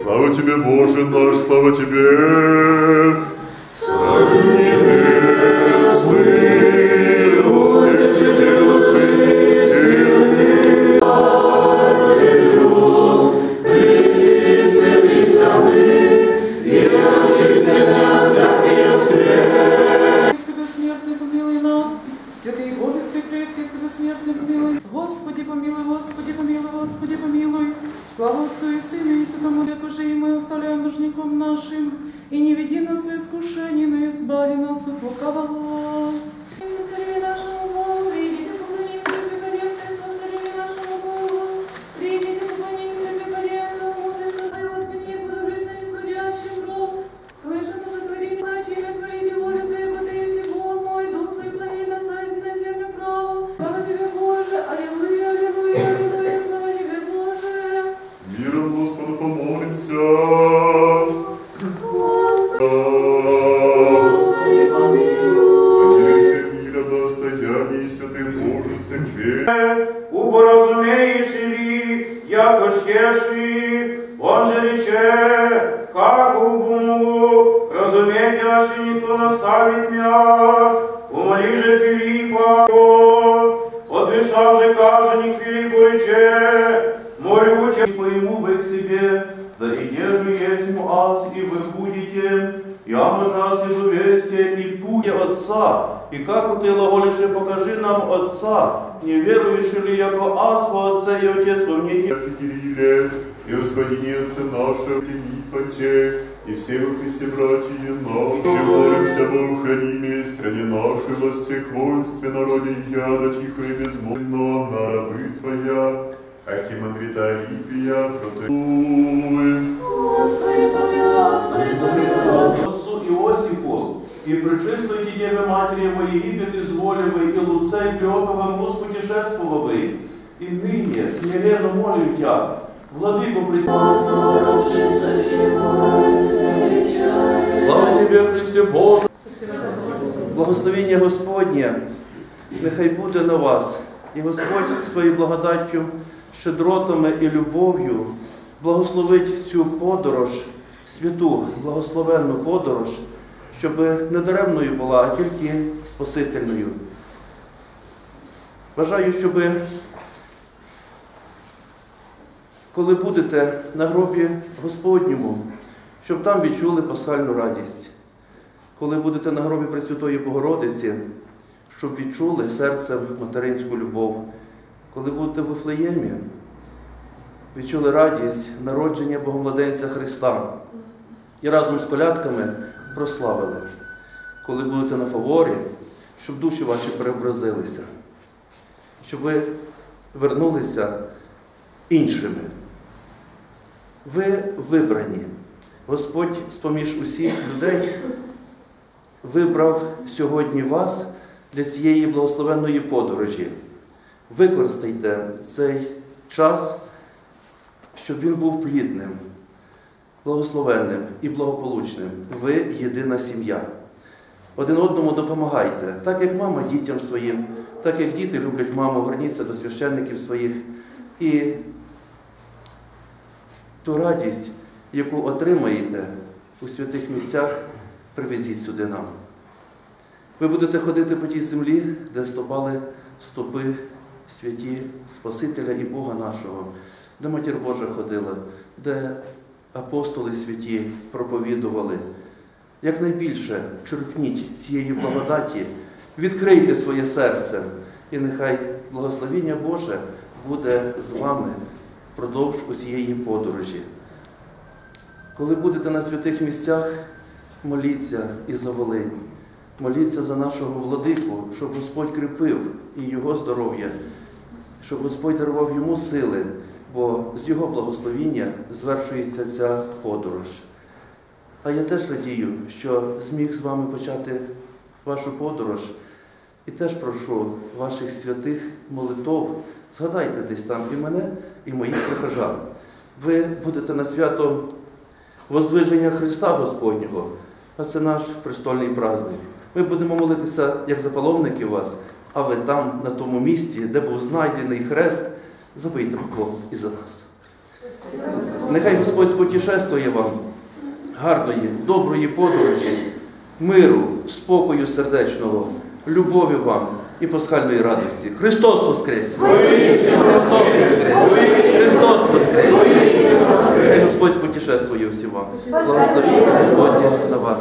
Слава тебе, Боже наш, слава тебе! Отцу и Сыну и Святому Духу, же и мы оставляем должником нашим. И не веди нас в искушение, но избави нас от лукавого. Достояние святых Божий церквей. Убо разумеешь ли, яко он же рече, как убу, разуметь аж никто наставит мя, умоли же Филиппа, отвешав же каженик Филиппу рече, молю тебя, пойму вы к себе, да и держу есть аз, и Отца, и как ты глаголише, покажи нам Отца, не веруешь ли, яко аз во Отце и Отец во мне Кирилле, и Господине Отце наше, Тенипоте, и все во Христе братья наши, молимся во хранимой стране нашей, во всехвольстве народе яда, тихо и безмолвно, на рабы Твоя, Архимандрита Алипия, протестуем. Господи, помилуй, Господи, помилуй, и пречистой Деве Матери во Египет изволевый, и Луцей Клеоковым путешествовавый, и ныне смиренно молю Тя, Владыко Пресвятый, Слава Тебе, Христе Боже! Благословення Господнє, нехай буде на вас, і Господь своєю благодаттю, щедротами і любов'ю благословить цю подорож, святу, благословенну подорож, щоб не даремною була, а тільки спасительною. Бажаю, щоб коли будете на гробі Господньому, щоб там відчули пасхальну радість. Коли будете на гробі Пресвятої Богородиці, щоб відчули серцем материнську любов. Коли будете в Вифлеємі, відчули радість народження Богомладенця Христа і разом з колядками прославили. Коли будете на фаворі, щоб душі ваші преобразилися, щоб ви вернулися іншими. Ви вибрані. Господь з-поміж усіх людей вибрав сьогодні вас для цієї благословенної подорожі. Використайте цей час, щоб він був плідним, благословенним і благополучним. Ви єдина сім'я. Один одному допомагайте, так як мама дітям своїм, так як діти люблять маму, горніться до священників своїх. І ту радість, яку отримаєте у святих місцях, привезіть сюди нам. Ви будете ходити по тій землі, де ступали стопи святі Спасителя і Бога нашого, де Матір Божа ходила, де апостоли святі проповідували. Якнайбільше черпніть цієї благодаті, відкрийте своє серце, і нехай благословіння Боже буде з вами впродовж усієї подорожі. Коли будете на святих місцях, моліться і за Волинь. Моліться за нашого владику, щоб Господь кріпив і його здоров'я, щоб Господь дарував йому сили, бо з його благословіння звершується ця подорож. А я теж радію, що зміг з вами почати вашу подорож і теж прошу ваших святих молитов. Згадайте десь там і мене, і моїх прихожан. Ви будете на свято Возвиження Христа Господнього, а це наш престольний праздник. Ми будемо молитися як заполовники вас, а ви там, на тому місці, де був знайдений хрест, забийте поклон і за нас. Нехай Господь спотішествує вам гарної, доброї подорожі, миру, спокою сердечного, любові вам і пасхальної радості. Христос Воскрес! Христос Воскрес! Христос Воскрес! Хай Господь спотішествує всім вам. Благословіння Господнє на вас.